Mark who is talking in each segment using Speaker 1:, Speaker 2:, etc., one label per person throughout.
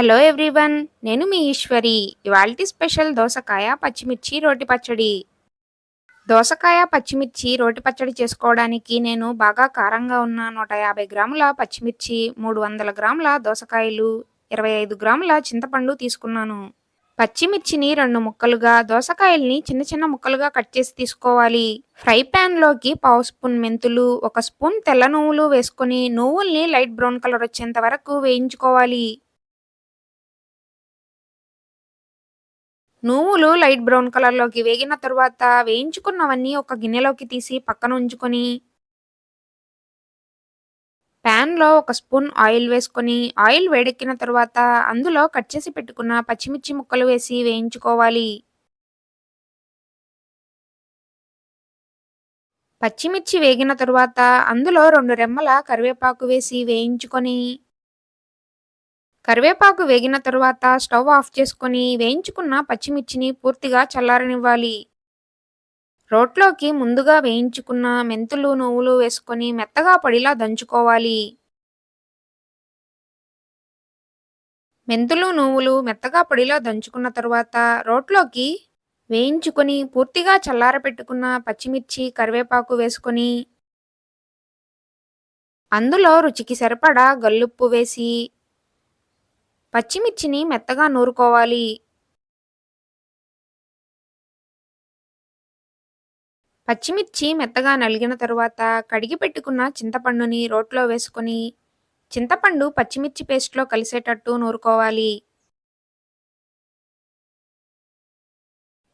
Speaker 1: Hello everyone నేను మీ ఈశ్వరి. ఇవాల్టి special దోసకాయ పచ్చిమిర్చి రోటి పచ్చడి. దోసకాయ పచ్చిమిర్చి రోటి పచ్చడి చేసుకోవడానికి నేను బాగా కారంగా ఉన్న నూట యాభై గ్రాముల పచ్చిమిర్చి మూడు వందల గ్రాముల దోసకాయలు ఇరవై ఐదు గ్రాముల చింతపండు తీసుకున్నాను. పచ్చిమిర్చిని రెండు ముక్కలుగా దోసకాయల్ని చిన్న చిన్న ముక్కలుగా కట్ చేసి తీసుకోవాలి. ఫ్రై ప్యాన్లోకి పావు స్పూన్ మెంతులు ఒక స్పూన్ తెల్ల నువ్వులు వేసుకొని నువ్వుల్ని లైట్ బ్రౌన్ కలర్ వచ్చేంత వరకు వేయించుకోవాలి. నువ్వులు లైట్ బ్రౌన్ కలర్లోకి వేగిన తరువాత వేయించుకున్నవన్నీ ఒక గిన్నెలోకి తీసి పక్కన ఉంచుకొని ప్యాన్లో ఒక స్పూన్ ఆయిల్ వేసుకొని ఆయిల్ వేడెక్కిన తర్వాత అందులో కట్ చేసి పెట్టుకున్న పచ్చిమిర్చి ముక్కలు వేసి వేయించుకోవాలి. పచ్చిమిర్చి వేగిన తరువాత అందులో రెండు రెమ్మల కరివేపాకు వేసి వేయించుకొని కరివేపాకు వేగిన తరువాత స్టవ్ ఆఫ్ చేసుకొని వేయించుకున్న పచ్చిమిర్చిని పూర్తిగా చల్లారనివ్వాలి. రోట్లోకి ముందుగా వేయించుకున్న మెంతులు నువ్వులు వేసుకొని మెత్తగా పడిలా దంచుకోవాలి. మెంతులు నువ్వులు మెత్తగా పొడిలా దంచుకున్న తరువాత రోట్లోకి వేయించుకొని పూర్తిగా చల్లారపెట్టుకున్న పచ్చిమిర్చి కరివేపాకు వేసుకొని అందులో రుచికి సరిపడా గల్లుప్పు వేసి పచ్చిమిర్చిని మెత్తగా నూరుకోవాలి. పచ్చిమిర్చి మెత్తగా నలిగిన తరువాత కడిగి పెట్టుకున్న చింతపండుని రోట్లో వేసుకొని చింతపండు పచ్చిమిర్చి పేస్ట్లో కలిసేటట్టు నూరుకోవాలి.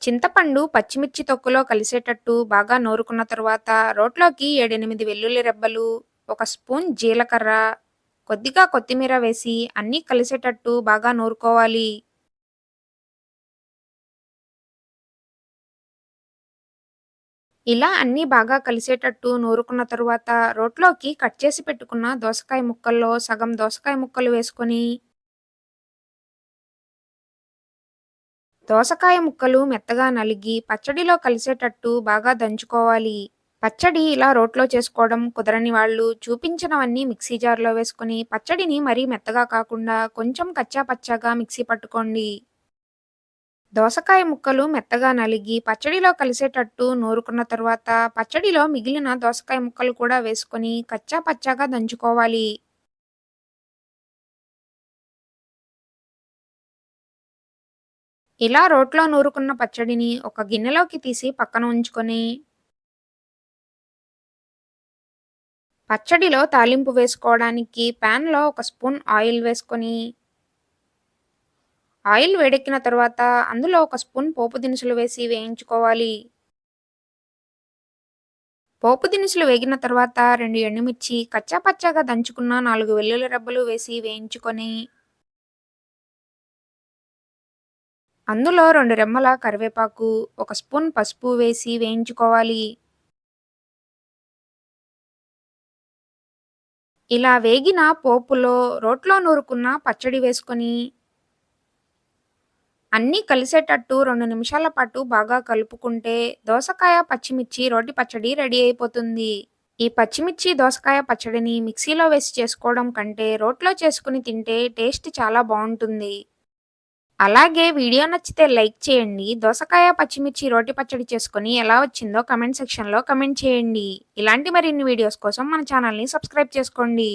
Speaker 1: చింతపండు పచ్చిమిర్చి తొక్కులో కలిసేటట్టు బాగా నూరుకున్న తరువాత రోట్లోకి ఏడెనిమిది వెల్లుల్లి రెబ్బలు ఒక స్పూన్ జీలకర్ర కొద్దిగా కొత్తిమీర వేసి అన్నీ కలిసేటట్టు బాగా నూరుకోవాలి. ఇలా అన్నీ బాగా కలిసేటట్టు నూరుకున్న తరువాత రోట్లోకి కట్ చేసి పెట్టుకున్న దోసకాయ ముక్కల్లో సగం దోసకాయ ముక్కలు వేసుకొని దోసకాయ ముక్కలు మెత్తగా నలిగి పచ్చడిలో కలిసేటట్టు బాగా దంచుకోవాలి. పచ్చడి ఇలా రోట్లో చేసుకోవడం కుదరని వాళ్ళు చూపించినవన్నీ మిక్సీ జార్లో వేసుకొని పచ్చడిని మరీ మెత్తగా కాకుండా కొంచెం కచ్చా పచ్చాగా మిక్సీ పట్టుకోండి. దోసకాయ ముక్కలు మెత్తగా నలిగి పచ్చడిలో కలిసేటట్టు నూరుకున్న తర్వాత పచ్చడిలో మిగిలిన దోసకాయ ముక్కలు కూడా వేసుకొని కచ్చా పచ్చాగా దంచుకోవాలి. ఇలా రోట్లో నూరుకున్న పచ్చడిని ఒక గిన్నెలోకి తీసి పక్కన ఉంచుకొని పచ్చడిలో తాలింపు వేసుకోవడానికి ప్యాన్లో ఒక స్పూన్ ఆయిల్ వేసుకొని ఆయిల్ వేడెక్కిన తర్వాత అందులో ఒక స్పూన్ పోపు దినుసులు వేసి వేయించుకోవాలి. పోపు దినుసులు వేగిన తర్వాత రెండు ఎండుమిర్చి కచ్చా పచ్చాగా దంచుకున్న నాలుగు వెల్లుల్లి రెబ్బలు వేసి వేయించుకొని అందులో రెండు రెమ్మల కరివేపాకు ఒక స్పూన్ పసుపు వేసి వేయించుకోవాలి. ఇలా వేగిన పోపులో రోట్లో నూరుకున్న పచ్చడి వేసుకొని అన్నీ కలిసేటట్టు రెండు నిమిషాల పాటు బాగా కలుపుకుంటే దోసకాయ పచ్చిమిర్చి రోటి పచ్చడి రెడీ అయిపోతుంది. ఈ పచ్చిమిర్చి దోసకాయ పచ్చడిని మిక్సీలో వేసి చేసుకోవడం కంటే రోట్లో చేసుకుని తింటే టేస్ట్ చాలా బాగుంటుంది. అలాగే వీడియో నచ్చితే లైక్ చేయండి. దోసకాయ పచ్చిమిర్చి రోటి పచ్చడి చేసుకొని ఎలా వచ్చిందో కమెంట్ సెక్షన్లో కమెంట్ చేయండి. ఇలాంటి మరిన్ని వీడియోస్ కోసం మన ఛానల్ని సబ్స్క్రైబ్ చేసుకోండి.